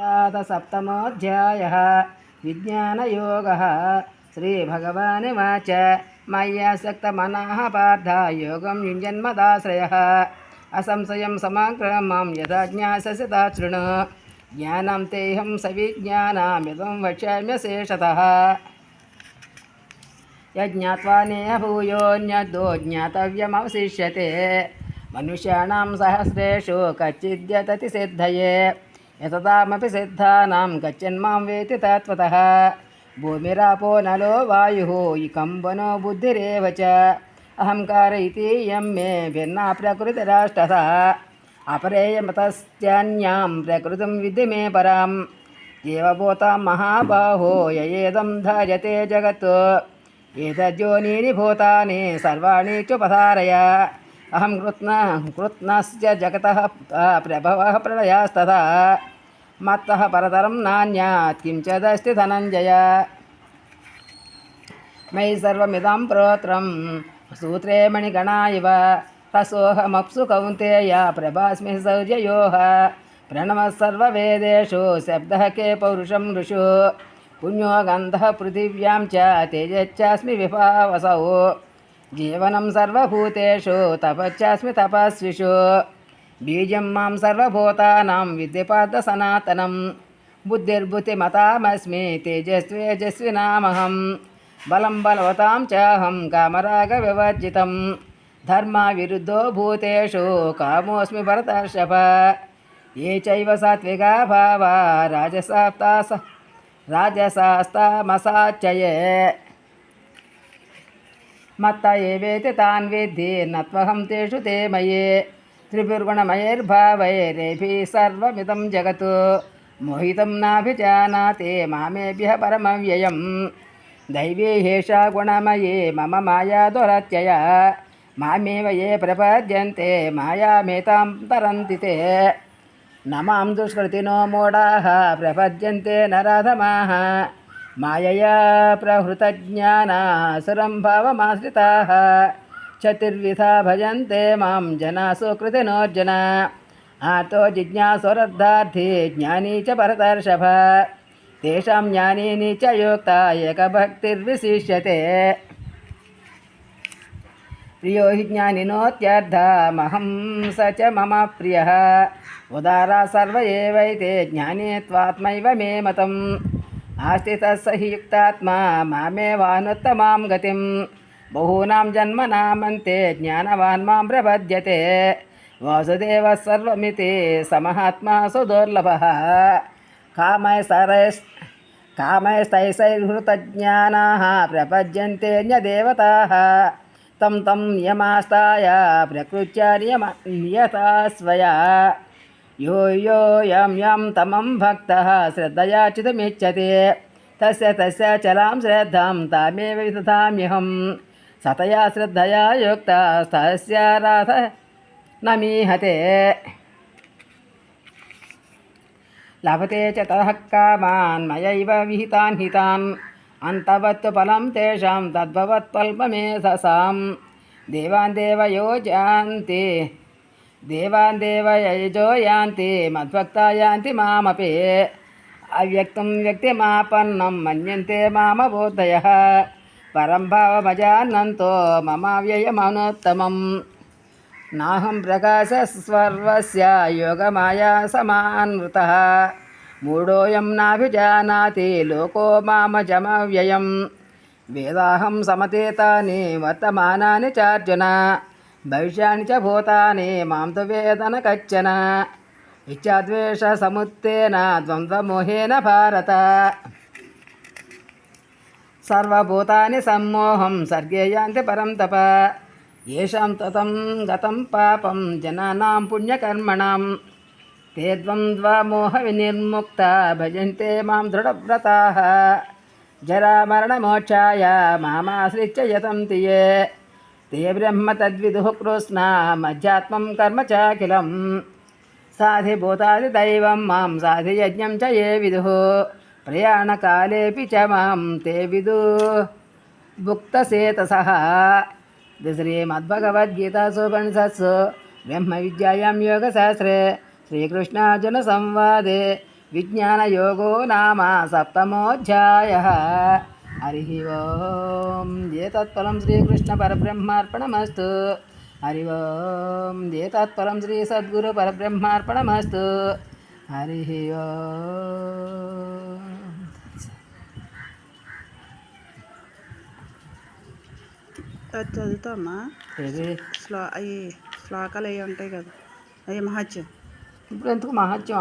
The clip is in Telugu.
सप्तमोऽध्यायः विज्ञानयोगः श्रीभगवानुवाच मय्यासक्तमनः पार्थ योगं युञ्जन्मदाश्रयः असंशयं समाक्रमं यदा ज्ञास्यसि ता शृणु ज्ञानं तेऽहं सविज्ञानामिदं वक्ष्याम्यशेषतः यज्ञात्वा नेह भूयोऽन्यद्दो ज्ञातव्यमवशिष्यते मनुष्याणां सहस्रेषु कच्चिद्यतति सिद्धये यततामपि सिद्धानां कच्चिन्मां वेति तत्त्वतः। भूमिरापो नलो वायुः इकम्बनो बुद्धिरेव च। अहङ्कार इति यं मे भिन्ना प्रकृतिराष्टथा अपरेयमतस्त्यन्यां प्रकृतिं विद्धि मे परां जीवभूतां महाबाहो, ययेदं धार्यते जगत्। एतद्योनीनि भूतानि सर्वाणि चुपधारय। अहं कृत्न कृत्नस्य जगतः प्रभवः प्रलयास्तथा। మత్త పరతరం నాణ్యాత్ ధనంజయ. మై సర్వమిదం ప్రోత్రం. సూత్రే మణిగణా ఇవ. రసోహమప్సు కౌంతేయ ప్రభాస్మి శౌర్యయోహ ప్రణవసర్వేదేషు శబ్ద కే పౌరుషం ఋషు. పుణ్యో గంధ పృథివ్యాం చ తేజచ్చాస్మి విభావసౌ. జీవనం సర్వభూతేషు తపచ్చాస్మి తపస్విషు. బీజం మాం సర్వభూతానాం విద్యపాద సనాతనం. బుద్ధిర్బుద్ధిమతామస్మి తేజస్వేజస్వినామహం బలం బలవతాం చాహం కామరాగ వివర్జితం. ధర్మ విరుద్ధో భూతేషు కామోస్మి భరతర్షభ. ఏ చైవ సాత్వికా భావ రాజసాప్తాస రాజసాస్తామసాచయే మత్త ఏవేతి తాన్ విద్ధి నత్వహం తేషు తే మయే. त्रिपुर्गुणमयैर्भावैरेभिः सर्वमिदं जगत् मोहितं नाभिजानाति मामेभ्यः परमव्ययं दैवी ह्येषा गुणमयी मम माया दुरत्यया मामेव ये प्रपद्यन्ते मायामेतां तरन्ति ते न मां दुष्कृतिनो मूढाः प्रपद्यन्ते नराधमाः मायया प्रहृतज्ञानासुरं भावमाश्रिताः चतुर्विधा भजन्ते माँ जनासु कृतिनोर्जन आर्तो जिज्ञासुरर्धार्थी ज्ञानी च परतर्षभ तेषां ज्ञानीनि च योक्ता एकभक्तिर्विशिष्यते। प्रियो हि ज्ञानिनोत्यर्थमहं स च मम प्रियः। उदारा सर्व एवैते ज्ञाने त्वात्मैव मे मतम्। आस्थितः स हि युक्तात्मा मामेवानुत्तमां गतिं బహూనాం జన్మనామంతే జ్ఞానవాన్ మాం ప్రపద్యతే. వాసుదేవ సర్వమితి సమహాత్మా సుదుర్లభ. కామై సరై కామైస్తైసైర్హృతజ్ఞానా ప్రపద్యంతే న్యదేవతా. తం తం నియమాస్తాయ ప్రకృత్య నియమ నియతాస్వయా యో యో యం యం తమం భక్త శ్రద్ధయాచితమిచ్చతే తస్య తస్య చలాం శ్రద్ధాం తామేవ విదధామ్యహం. सतया श्रद्धया युक्ता तस्य राध न मीहते लभते च ततः कामान् मयैव विहितान् हितान्। अन्तवत्तु फलं तेषां तद्भवत्पल्पमेधसां देवान् देवयो यान्ति देवान् देवयजो यान्ति, मद्भक्ता यान्ति मामपि। अव्यक्तं व्यक्तिमापन्नं मन्यन्ते मामबोधयः। పరంభావభజానంతో మమావ్యయమనోత్తమం నాహం ప్రకాశస్వర్వస్య యోగమాయా సమానృత మూఢోయం నాభిజానాతి లోకో మామజమవ్యయం వేదాహం సమతీతాని వర్తమానాని చార్జున. భవిష్యాన్ని చ భూతాని మాం తు వేదన కచ్చన. ఇచ్చాద్వేష సముత్తేన ద్వంద్వమోహేన భారత. సర్వభూతాని సమ్మోహం సర్గే యాంతి పరం తప ఏషాం తతం గతం పాపం జనానాం పుణ్యకర్మణం తే ద్వంద్వమోహ వినిర్ముక్త భజంతే మాం దృఢవ్రతా జరామరణమోక్షాయ మామాశ్రిత్య యతంతి ఏ తే బ్రహ్మ తద్విదుః కృష్ణామధ్యాత్మం కర్మ చాఖిలం సాధిభూతాది దైవం మాం సాధియజ్ఞం చ ఏ విదుః ప్రయాణకాలేపి చ మాం తే విదు. భుక్తసేతస ఇది బ్రహ్మ బ్రహ్మవిద్యాయాం యోగశాస్త్రే. శ్రీకృష్ణార్జున సంవాదే విజ్ఞానయోగో నామ సప్తమోధ్యాయ. హరి ఓం. ఏ తత్ఫలం శ్రీకృష్ణ పరబ్రహ్మార్పణమస్తు. హరి ఓం. ఏ తత్ఫలం శ్రీ సద్గురు పరబ్రహ్మార్పణమస్తు. హరి ఓం. అది చదువుతామా? శ్లో అవి శ్లోకాలు అవి ఉంటాయి కదా. అవి మహత్యం. ఇప్పుడు ఎందుకు మహత్యం?